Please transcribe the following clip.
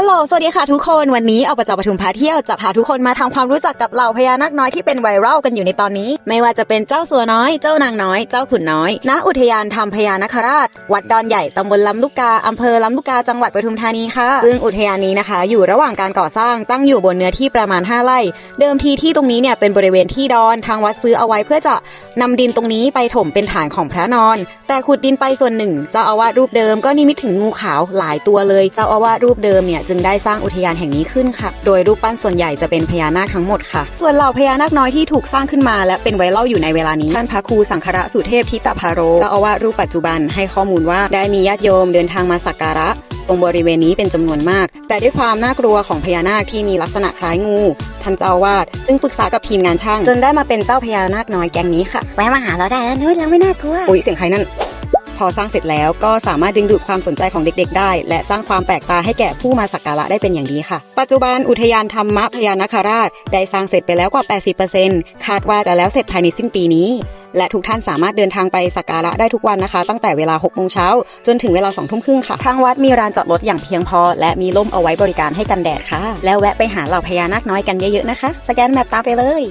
ฮัลโหล สวัสดีค่ะทุกคน วันนี้เอาประจาปทุมพาเที่ยวจะพาทุกคนมาทำความรู้จักกับเหล่าพญานาคน้อยที่เป็นไวรัลกันอยู่ในตอนนี้ ไม่ว่าจะเป็นเจ้าสัวน้อย เจ้านางน้อย เจ้าขุนน้อย ณ อุทยานธรรมพญานาคราช วัดดอนใหญ่ตำบลลำลูกกาอำเภอลำลูกกาจังหวัดปทุมธานีค่ะ ซึ่งอุทยานนี้นะคะ อยู่ระหว่างการก่อสร้าง ตั้งอยู่บนเนื้อที่ประมาณ 5 ไร่ เดิมทีที่ตรงนี้เนี่ยเป็นบริเวณที่ดอนทางวัดซื้อเอาไว้เพื่อจะนำดินตรงนี้ไปถมเป็นฐานของพระนอน แต่ขุดดินไปส่วนหนึ่งเจ้าอาวาสรูปเดิมก็นิมิตถึงงูขาวหลายตัวเลย เจ้าอาวาสรูปเดิมเนี่ยจึงได้สร้างอุทยานแห่งนี้ขึ้นค่ะ โดยรูปปั้นส่วนใหญ่จะเป็นพญานาคทั้งหมดค่ะ ส่วนเหล่าพญานาคน้อยที่ถูกสร้างขึ้นมา และเป็นไวรัลอยู่ในเวลานี้ ท่านพระครูสังฆระสุเทพทิตพาโรเจ้าอาวาสรูปปัจจุบันให้ข้อมูลว่าได้มีญาติโยมเดินทางมาสักการะตรงบริเวณนี้เป็นจำนวนมาก แต่ด้วยความน่ากลัวของพญานาคที่มีลักษณะคล้ายงู ท่านเจ้าอาวาสจึงปรึกษากับทีมงานช่าง จนได้มาเป็นเจ้าพญานาคน้อยแก๊งนี้ค่ะ แวะมาหาเราได้แล้วนุ้ยเราไม่น่ากลัว อุ๊ยเสียงใครนั่น พอสร้างเสร็จแล้วก็สามารถดึงดูดความสนใจของเด็กๆ ได้ และสร้างความแปลกตาให้แก่ผู้มาสักการะได้เป็นอย่างดีค่ะ ปัจจุบันอุทยานธรรมพญานาคราช ได้สร้างเสร็จไปแล้วกว่า 80%คาดว่าจะแล้วเสร็จภายในสิ้นปีนี้และทุกท่านสามารถเดินทางไปสักการะได้ทุกวันนะคะ ตั้งแต่เวลา 6 โมงเช้า จนถึงเวลา 2 ทุ่มครึ่งค่ะ ทางวัดมีลานจอดรถอย่างเพียงพอ และมีร่มเอาไว้บริการให้กันแดดค่ะ แล้วแวะไปหาเหล่าพญานาคน้อยกันเยอะๆนะคะ สแกนแมปตามไปเลย